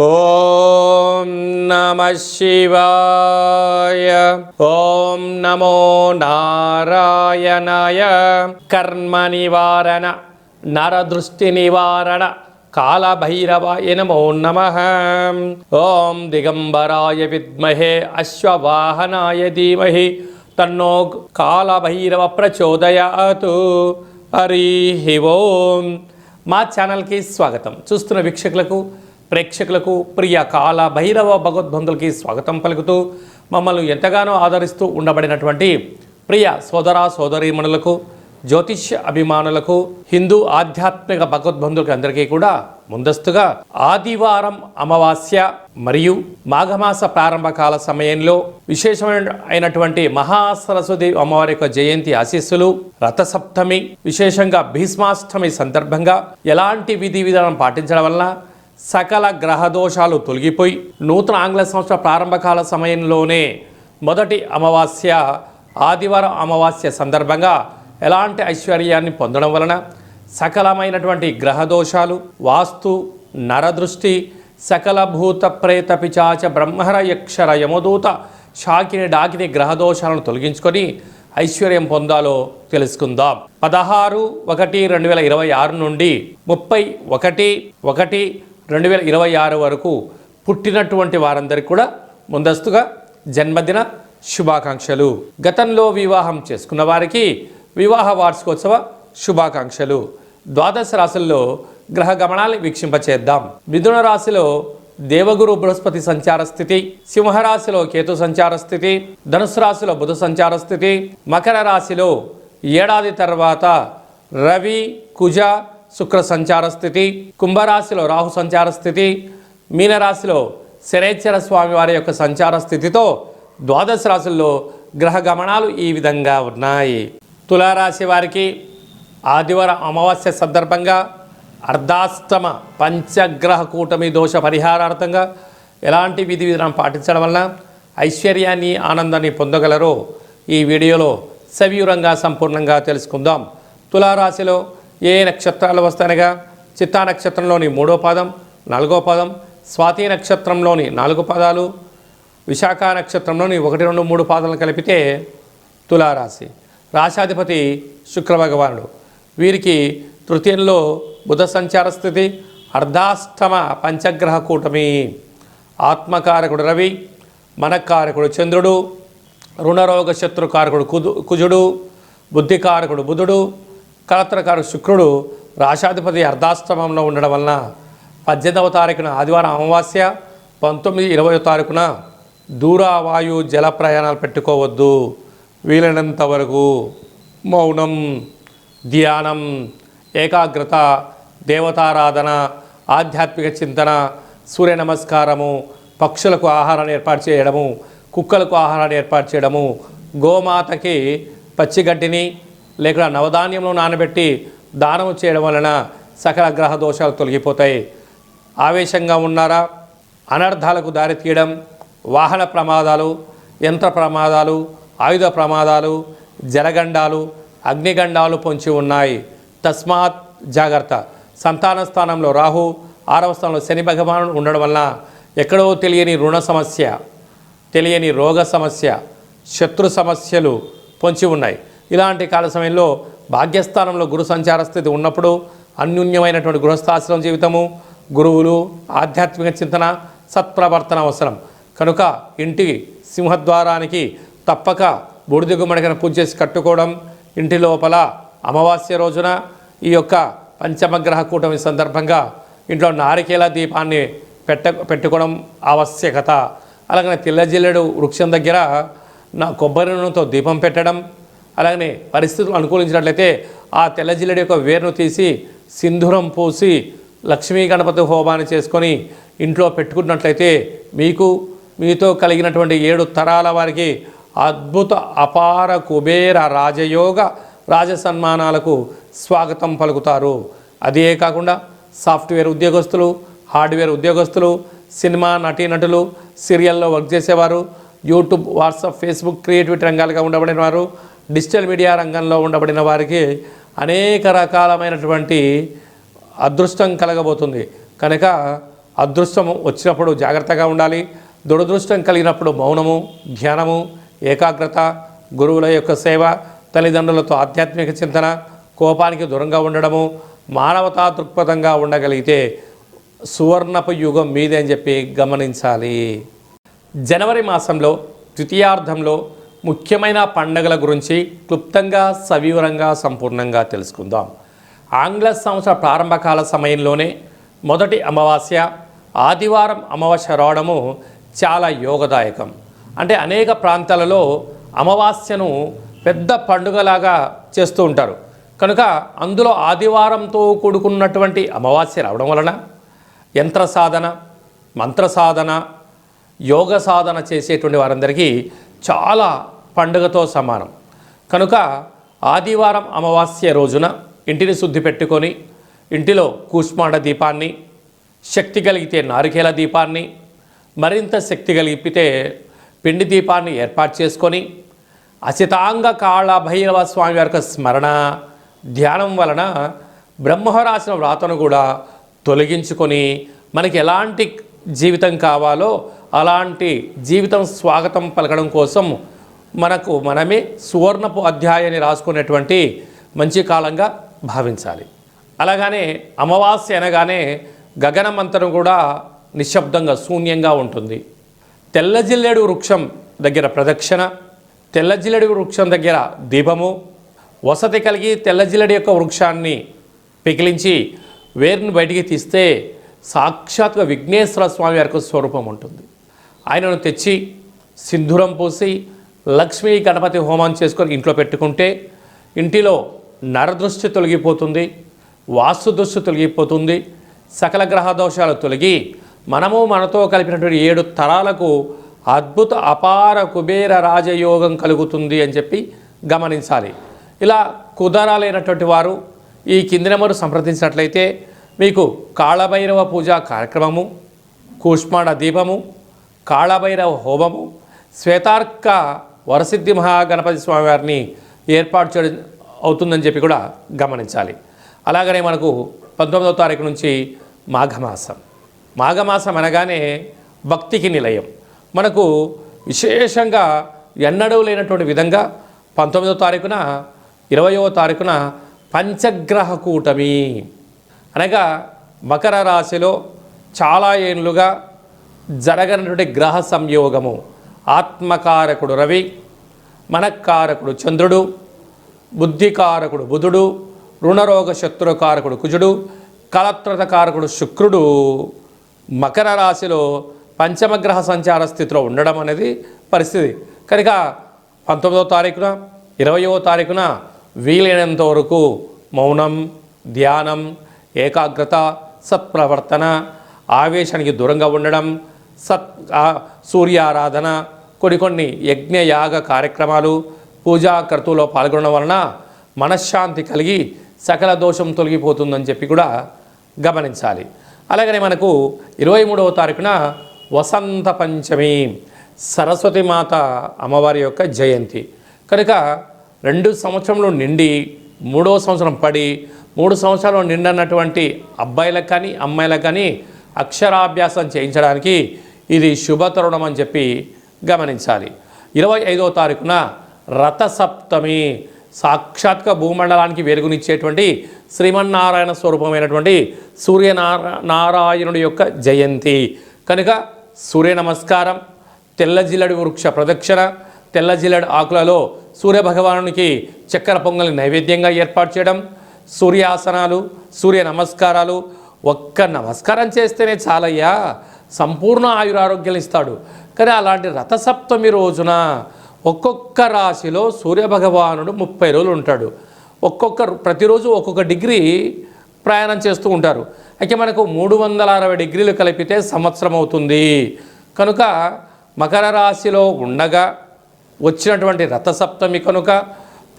ఓం నమ శివాయ. ఓం నమో నారాయణాయ. కర్మ నివారణ నరదృష్టి నివారణ కాళభైరవాయ నమో నమ. ఓం దిగంబరాయ విద్మహే అశ్వవాహనాయ ధీమహి తన్నో కాళభైరవ ప్రచోదయాతు. హరి ఓం. మా ఛానల్కి స్వాగతం. చూస్తున్న వీక్షకులకు ప్రేక్షకులకు ప్రియ కాల భైరవ భగవద్బంధులకి స్వాగతం పలుకుతూ మమ్మల్ని ఎంతగానో ఆదరిస్తూ ఉండబడినటువంటి ప్రియ సోదర సోదరీమణులకు జ్యోతిష్య అభిమానులకు హిందూ ఆధ్యాత్మిక భగవద్బంధులకి అందరికీ కూడా ముందస్తుగా ఆదివారం అమావాస్య మరియు మాఘమాస ప్రారంభ కాల సమయంలో విశేషమైన అయినటువంటి మహాసరస్వతి అమ్మవారి యొక్క జయంతి ఆశీస్సులు రథసప్తమి విశేషంగా భీష్మాష్టమి సందర్భంగా ఎలాంటి విధి విధానం పాటించడం వలన సకల గ్రహదోషాలు తొలగిపోయి నూతన ఆంగ్ల సంవత్సర ప్రారంభకాల సమయంలోనే మొదటి అమావాస్య ఆదివారం అమావాస్య సందర్భంగా ఎలాంటి ఐశ్వర్యాన్ని పొందడం వలన సకలమైనటువంటి గ్రహదోషాలు వాస్తు నరదృష్టి సకల భూత ప్రేత పిచాచ బ్రహ్మర యక్షర యమదూత షాకిని డాకిని గ్రహదోషాలను తొలగించుకొని ఐశ్వర్యం పొందాలో తెలుసుకుందాం. పదహారు ఒకటి రెండు వేల ఇరవై ఆరు నుండి ముప్పై ఒకటి ఒకటి రెండు వేల ఇరవై ఆరు వరకు పుట్టినటువంటి వారందరికీ కూడా ముందస్తుగా జన్మదిన శుభాకాంక్షలు. గతంలో వివాహం చేసుకున్న వారికి వివాహ వార్షికోత్సవ శుభాకాంక్షలు. ద్వాదశ రాశుల్లో గ్రహ గమనాన్ని వీక్షింపచేద్దాం. మిథున రాశిలో దేవగురు బృహస్పతి సంచార స్థితి సింహరాశిలో కేతు సంచార స్థితి ధనుసు రాశిలో బుధ సంచార స్థితి మకర రాశిలో ఏడాది తర్వాత రవి కుజ శుక్ర సంచార స్థితి కుంభరాశిలో రాహు సంచార స్థితి మీనరాశిలో శనేశ్వర స్వామి వారి యొక్క సంచార స్థితితో ద్వాదశ రాశుల్లో గ్రహ గమనాలు ఈ విధంగా ఉన్నాయి. తులారాశి వారికి ఆదివారం అమావాస్య సందర్భంగా అర్ధాష్టమ పంచగ్రహ కూటమి దోష పరిహారార్థంగా ఎలాంటి విధి విధానం పాటించడం వలన ఐశ్వర్యాన్ని ఆనందాన్ని పొందగలరో ఈ వీడియోలో సవివరంగా సంపూర్ణంగా తెలుసుకుందాం. తులారాశిలో ఏ నక్షత్రాలు వస్తాయనగా? చిత్తా నక్షత్రంలోని మూడో పాదం నాలుగో పాదం స్వాతి నక్షత్రంలోని నాలుగు పాదాలు విశాఖ నక్షత్రంలోని ఒకటి రెండు మూడు పాదాలను కలిపితే తులారాశి. రాశాధిపతి శుక్రభగవానుడు. వీరికి తృతీయంలో బుధ సంచార స్థితి అర్ధాష్టమ పంచగ్రహ కూటమి. ఆత్మకారకుడు రవి మనకారకుడు చంద్రుడు రుణరోగ శత్రుకారకుడు కుదు కుజుడు బుద్ధికారకుడు బుధుడు కలత్రకారకుడు శుక్రుడు రాశాధిపతి అర్ధాశ్రమంలో ఉండడం వలన పద్దెనిమిదవ తారీఖున ఆదివారం అమావాస్య పంతొమ్మిది ఇరవై తారీఖున దూరావాయు జల ప్రయాణాలు పెట్టుకోవద్దు. వీలైనంత వరకు మౌనం ధ్యానం ఏకాగ్రత దేవతారాధన ఆధ్యాత్మిక చింతన సూర్య నమస్కారము పక్షులకు ఆహారాన్ని ఏర్పాటు చేయడము కుక్కలకు ఆహారాన్ని ఏర్పాటు చేయడము గోమాతకి పచ్చిగడ్డిని లేక నవధాన్యంలో నానబెట్టి దానము చేయడం వలన సకల గ్రహ దోషాలు తొలగిపోతాయి. ఆవేశంగా ఉన్నారా? అనర్థాలకు దారి తీయడం వాహన ప్రమాదాలు యంత్ర ప్రమాదాలు ఆయుధ ప్రమాదాలు జలగండాలు అగ్నిగండాలు పొంచి ఉన్నాయి. తస్మాత్ జాగ్రత్త. సంతాన స్థానంలో రాహు ఆరవ స్థానంలో శని భగవానుడు ఉండడం వలన ఎక్కడో తెలియని రుణ సమస్య తెలియని రోగ సమస్య శత్రు సమస్యలు పొంచి ఉన్నాయి. ఇలాంటి కాల సమయంలో భాగ్యస్థానంలో గురు సంచార స్థితి ఉన్నప్పుడు అన్యూన్యమైనటువంటి గృహస్థాశ్రమం జీవితము గురువులు ఆధ్యాత్మిక చింతన సత్ప్రవర్తన అవసరం. కనుక ఇంటి సింహద్వారానికి తప్పక బూడిద గుమ్మడికన పూజ చేసి కట్టుకోవడం ఇంటి లోపల అమావాస్య రోజున ఈ యొక్క పంచమగ్రహ కూటమి సందర్భంగా ఇంట్లో నారికేల దీపాన్ని పెట్ట పెట్టుకోవడం ఆవశ్యకత. అలాగనే తెల్లజిల్లెడు వృక్షం దగ్గర నా కొబ్బరి నూనెతో దీపం పెట్టడం అలాగనే పరిస్థితులు అనుకూలించినట్లయితే ఆ తెల్ల జిల్లడి యొక్క వేరును తీసి సింధూరం పోసి లక్ష్మీ గణపతి హోమాన్ని చేసుకొని ఇంట్లో పెట్టుకున్నట్లయితే మీకు మీతో కలిగినటువంటి ఏడు తరాల వారికి అద్భుత అపార కుబేర రాజయోగ రాజసన్మానాలకు స్వాగతం పలుకుతారు. అదే కాకుండా సాఫ్ట్వేర్ ఉద్యోగస్తులు హార్డ్వేర్ ఉద్యోగస్తులు సినిమా నటీనటులు సీరియల్లో వర్క్ చేసేవారు యూట్యూబ్ వాట్సాప్ ఫేస్బుక్ క్రియేటివిటీ రంగాలుగా ఉండబడిన వారు డిజిటల్ మీడియా రంగంలో ఉండబడిన వారికి అనేక రకాలమైనటువంటి అదృష్టం కలగబోతుంది. కనుక అదృష్టం వచ్చినప్పుడు జాగ్రత్తగా ఉండాలి. దురదృష్టం కలిగినప్పుడు మౌనము ధ్యానము ఏకాగ్రత గురువుల యొక్క సేవ తల్లిదండ్రులతో ఆధ్యాత్మిక చింతన కోపానికి దూరంగా ఉండడము మానవతా దృక్పథంగా ఉండగలిగితే సువర్ణపు యుగం మీదే అని చెప్పి గమనించాలి. జనవరి మాసంలో ద్వితీయార్థంలో ముఖ్యమైన పండగల గురించి క్లుప్తంగా సవివరంగా సంపూర్ణంగా తెలుసుకుందాం. ఆంగ్ల సంవత్సర ప్రారంభకాల సమయంలోనే మొదటి అమావాస్య ఆదివారం అమావాస్య రావడము చాలా యోగదాయకం. అంటే అనేక ప్రాంతాలలో అమావాస్యను పెద్ద పండుగలాగా చేస్తూ ఉంటారు. కనుక అందులో ఆదివారంతో కూడుకున్నటువంటి అమావాస్య రావడం వలన యంత్ర సాధన మంత్ర సాధన యోగ సాధన చేసేటువంటి వారందరికీ చాలా పండుగతో సమానం. కనుక ఆదివారం అమావాస్య రోజున ఇంటిని శుద్ధి పెట్టుకొని ఇంటిలో కూష్మాండ దీపాన్ని శక్తి కలిగితే నారికేల దీపాన్ని మరింత శక్తి కలిగితే పిండి దీపాన్ని ఏర్పాటు చేసుకొని అసితాంగ కాళ భైరవ స్వామి యొక్క స్మరణ ధ్యానం వలన బ్రహ్మరాసిన వ్రాతను కూడా తొలగించుకొని మనకి ఎలాంటి జీవితం కావాలో అలాంటి జీవితం స్వాగతం పలకడం కోసం మనకు మనమే సువర్ణపు అధ్యాయాన్ని రాసుకునేటువంటి మంచి కాలంగా భావించాలి. అలాగనే అమావాస్య అనగానే గగనమంతరం కూడా నిశ్శబ్దంగా శూన్యంగా ఉంటుంది. తెల్లజిల్లెడు వృక్షం దగ్గర ప్రదక్షిణ తెల్లజిల్లెడు వృక్షం దగ్గర దీపము వసతి కలిగి తెల్లజిల్లెడు యొక్క వృక్షాన్ని పికిలించి వేరుని బయటికి తీస్తే సాక్షాత్గా విఘ్నేశ్వర స్వామి వారికి స్వరూపం ఉంటుంది. ఆయనను తెచ్చి సింధూరం పూసి లక్ష్మీ గణపతి హోమం చేసుకొని ఇంట్లో పెట్టుకుంటే ఇంటిలో నరదృష్టి తొలగిపోతుంది వాస్తు దృష్టి తొలగిపోతుంది సకల గ్రహ దోషాలు తొలగి మనము మనతో కలిపినటువంటి ఏడు తరాలకు అద్భుత అపార కుబేర రాజయోగం కలుగుతుంది అని చెప్పి గమనించాలి. ఇలా కుదరాలైనటువంటి వారు ఈ కింది నెంబరు సంప్రదించినట్లయితే మీకు కాళభైరవ పూజా కార్యక్రమము కూష్మాండ దీపము కాళభైరవ హోమము శ్వేతార్క వరసిద్ధి మహాగణపతి స్వామి వారిని ఏర్పాటు చేయడం అవుతుందని చెప్పి కూడా గమనించాలి. అలాగనే మనకు పంతొమ్మిదవ తారీఖు నుంచి మాఘమాసం. మాఘమాసం అనగానే భక్తికి నిలయం. మనకు విశేషంగా ఎన్నడూ లేనటువంటి విధంగా పంతొమ్మిదవ తారీఖున ఇరవయవ తారీఖున పంచగ్రహ కూటమి అనగా మకర రాశిలో చాలా ఏళ్ళుగా జరగనటువంటి గ్రహ సంయోగము. ఆత్మకారకుడు రవి మనకారకుడు చంద్రుడు బుద్ధికారకుడు బుధుడు రుణరోగ శత్రుకారకుడు కుజుడు కలత్రతకారకుడు శుక్రుడు. మకర రాశిలో పంచమగ్రహ సంచార స్థితిలో ఉండడం అనేది పరిస్థితి. కనుక పంతొమ్మిదవ తారీఖున ఇరవయో తారీఖున వీలైనంత వరకు మౌనం ధ్యానం ఏకాగ్రత సత్ప్రవర్తన ఆవేశానికి దూరంగా ఉండడం సత్ సూర్యారాధన కొన్ని కొన్ని యజ్ఞయాగ కార్యక్రమాలు పూజా కర్తువులో పాల్గొనడం వలన మనశ్శాంతి కలిగి సకల దోషం తొలగిపోతుందని చెప్పి కూడా గమనించాలి. అలాగనే మనకు ఇరవై మూడవ తారీఖున వసంత పంచమి సరస్వతి మాత అమ్మవారి యొక్క జయంతి. కనుక రెండు సంవత్సరంలో నిండి మూడవ సంవత్సరం పడి మూడు సంవత్సరాలు నిండినటువంటి అబ్బాయిలకు కానీ అమ్మాయిలకు కానీ అక్షరాభ్యాసం చేయించడానికి ఇది శుభతరుణం అని చెప్పి గమనించాలి. ఇరవై ఐదవ తారీఖున రథసప్తమి సాక్షాత్గా భూమండలానికి వెలుగునిచ్చేటువంటి శ్రీమన్నారాయణ స్వరూపమైనటువంటి సూర్యనారా నారాయణుడి యొక్క జయంతి. కనుక సూర్య నమస్కారం తెల్లజిల్లడి వృక్ష ప్రదక్షిణ తెల్లజిల్లడి ఆకులలో సూర్య భగవానునికి చక్కెర పొంగలి నైవేద్యంగా ఏర్పాటు చేయడం సూర్యాసనాలు సూర్య నమస్కారాలు ఒక్క నమస్కారం చేస్తేనే చాలయ్యా. సంపూర్ణ ఆయురారోగ్యాలు ఇస్తాడు. కానీ అలాంటి రథసప్తమి రోజున ఒక్కొక్క రాశిలో సూర్యభగవానుడు ముప్పై రోజులు ఉంటాడు. ఒక్కొక్క ప్రతిరోజు ఒక్కొక్క డిగ్రీ ప్రయాణం చేస్తూ ఉంటారు. అయితే మనకు మూడు వందల అరవై డిగ్రీలు కలిపితే సంవత్సరం అవుతుంది. కనుక మకర రాశిలో ఉండగా వచ్చినటువంటి రథసప్తమి కనుక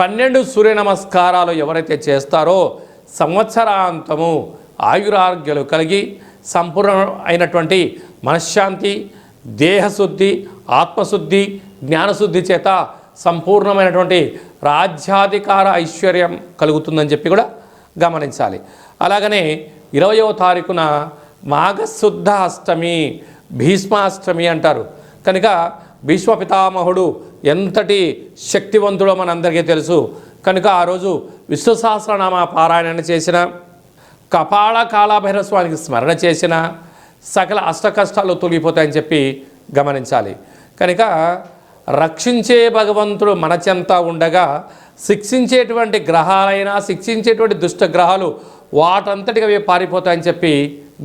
పన్నెండు సూర్య నమస్కారాలు ఎవరైతే చేస్తారో సంవత్సరాంతము ఆయురారోగ్యాలు కలిగి సంపూర్ణ అయినటువంటి మనశ్శాంతి దేహశుద్ధి ఆత్మశుద్ధి జ్ఞానశుద్ధి చేత సంపూర్ణమైనటువంటి రాజ్యాధికార ఐశ్వర్యం కలుగుతుందని చెప్పి కూడా గమనించాలి. అలాగనే ఇరవయో తారీఖున మాఘశుద్ధ అష్టమి భీష్మాష్టమి అంటారు. కనుక భీష్మ పితామహుడు ఎంతటి శక్తివంతుడో మనందరికీ తెలుసు. కనుక ఆ రోజు విశ్వసహస్రనామ పారాయణ చేసిన కపాల కాళభైరవ స్వామికి స్మరణ చేసిన సకల అష్టకష్టాలు తొలగిపోతాయని చెప్పి గమనించాలి. కనుక రక్షించే భగవంతుడు మన చెంత ఉండగా శిక్షించేటువంటి గ్రహాలైనా శిక్షించేటువంటి దుష్ట గ్రహాలు వాటంతటిగా అవి పారిపోతాయని చెప్పి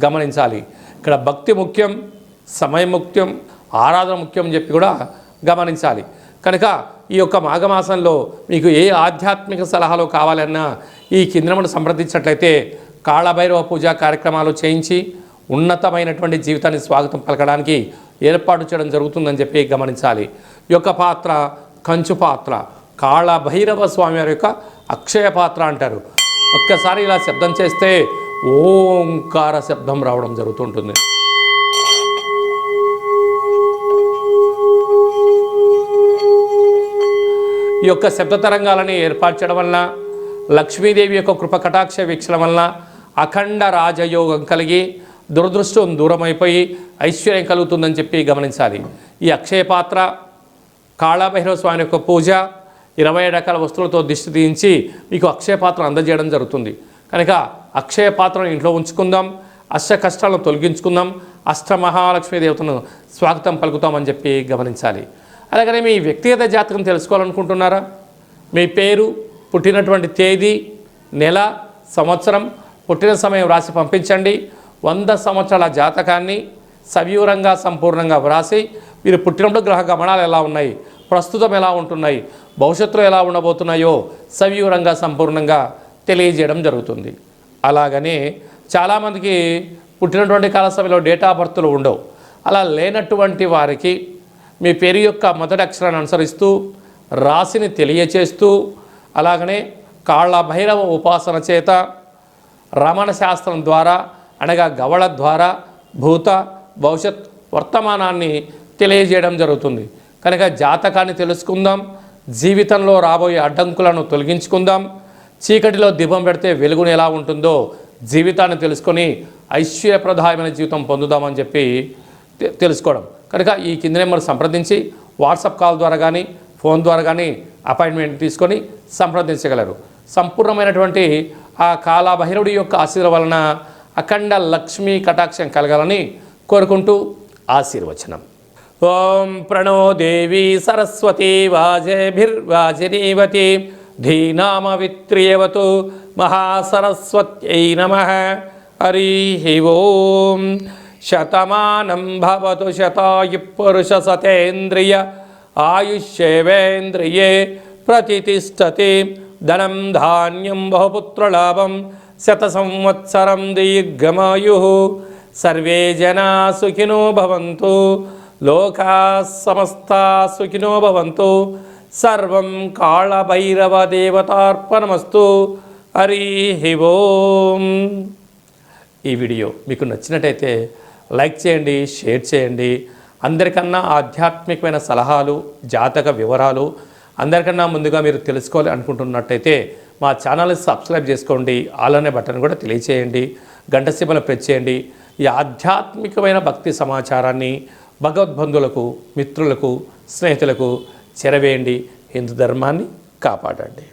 గమనించాలి. ఇక్కడ భక్తి ముఖ్యం సమయం ముఖ్యం ఆరాధన ముఖ్యం అని చెప్పి కూడా గమనించాలి. కనుక ఈ యొక్క మాఘమాసంలో మీకు ఏ ఆధ్యాత్మిక సలహాలు కావాలన్నా ఈ కింద్రమును సంప్రదించినట్లయితే కాళభైరవ పూజా కార్యక్రమాలు చేయించి ఉన్నతమైనటువంటి జీవితాన్ని స్వాగతం పలకడానికి ఏర్పాటు చేయడం జరుగుతుందని చెప్పి గమనించాలి. ఈ యొక్క పాత్ర కంచు పాత్ర కాళభైరవ స్వామి వారి యొక్క అక్షయ పాత్ర అంటారు. ఒక్కసారి ఇలా శబ్దం చేస్తే ఓంకార శబ్దం రావడం జరుగుతుంటుంది. ఈ యొక్క శబ్ద తరంగాలని ఏర్పాటు చేయడం వలన లక్ష్మీదేవి యొక్క కృప కటాక్ష వీక్షణ వలన అఖండ రాజయోగం కలిగి దురదృష్టం దూరమైపోయి ఐశ్వర్యం కలుగుతుందని చెప్పి గమనించాలి. ఈ అక్షయ పాత్ర కాళభైరవ స్వామి యొక్క పూజ ఇరవై రకాల వస్తువులతో దిష్టి తీయించి మీకు అక్షయ పాత్ర అందజేయడం జరుగుతుంది. కనుక అక్షయ పాత్రను ఇంట్లో ఉంచుకుందాం అష్ట కష్టాలను తొలగించుకుందాం అష్టమహాలక్ష్మీ దేవతను స్వాగతం పలుకుతామని చెప్పి గమనించాలి. అలాగనే మీ వ్యక్తిగత జాతకం తెలుసుకోవాలనుకుంటున్నారా? మీ పేరు పుట్టినటువంటి తేదీ నెల సంవత్సరం పుట్టిన సమయం వ్రాసి పంపించండి. వంద సంవత్సరాల జాతకాన్ని సవివరంగా సంపూర్ణంగా వ్రాసి మీరు పుట్టినప్పుడు గ్రహ గమనాలు ఎలా ఉన్నాయి ప్రస్తుతం ఎలా ఉంటున్నాయి భవిష్యత్తులో ఎలా ఉండబోతున్నాయో సవివరంగా సంపూర్ణంగా తెలియజేయడం జరుగుతుంది. అలాగనే చాలామందికి పుట్టినటువంటి కాల సమయంలో డేట్ ఆఫ్ బర్త్లు ఉండవు. అలా లేనటువంటి వారికి మీ పేరు యొక్క మొదటి అక్షరాన్ని అనుసరిస్తూ రాశిని తెలియచేస్తూ అలాగనే కాళ్ళ భైరవ ఉపాసన చేత రమణ శాస్త్రం ద్వారా అనగా గవళ ద్వారా భూత భవిష్యత్ వర్తమానాన్ని తెలియజేయడం జరుగుతుంది. కనుక జాతకాన్ని తెలుసుకుందాం జీవితంలో రాబోయే అడ్డంకులను తొలగించుకుందాం చీకటిలో దీపం పెడితే వెలుగుని ఎలా ఉంటుందో జీవితాన్ని తెలుసుకొని ఐశ్వర్యప్రదాయమైన జీవితం పొందుదామని చెప్పి తెలుసుకోవడం. కనుక ఈ కింద నెంబర్ సంప్రదించి వాట్సాప్ కాల్ ద్వారా కానీ ఫోన్ ద్వారా కానీ అపాయింట్మెంట్ తీసుకొని సంప్రదించగలరు. సంపూర్ణమైనటువంటి ఆ కాలభైరవుడి యొక్క ఆశీర్వ వలన అఖండ లక్ష్మీ కటాక్షం కలగాలని కోరుకుంటూ ఆశీర్వచనం. ఓం ప్రణో దేవి సరస్వతి వాజేభిర్వాజినీవతి ధీనామవిత్రియవతు మహాసరస్వత్యై నమ. హరి ఓం. శతమానం భవతు శతాయు పురుష సతేంద్రియ ఆయుష్యేవేంద్రియే ప్రతిష్టతి ధనం ధాన్యం బహుపుత్రలాభం శత సంవత్సరం దీర్ఘమాయు సర్వే జనా సుఖినో భవంతు లోకా సమస్త సుఖినో భవంతు సర్వం కాళభైరవ దేవతార్పణమస్తు హరి ఓం ఈ వీడియో మీకు నచ్చినట్టయితే లైక్ చేయండి షేర్ చేయండి. అందరికన్నా ఆధ్యాత్మికమైన సలహాలు జాతక వివరాలు అందరికన్నా ముందుగా మీరు తెలుసుకోవాలి అనుకుంటున్నట్టయితే మా ఛానల్ని సబ్స్క్రైబ్ చేసుకోండి అలానే బటన్ కూడా తెలియచేయండి గంట సీమలు ప్రెస్ చేయండి. ఈ ఆధ్యాత్మికమైన భక్తి సమాచారాన్ని భగవద్బంధువులకు మిత్రులకు స్నేహితులకు చెరవేయండి. హిందూ ధర్మాన్ని కాపాడండి.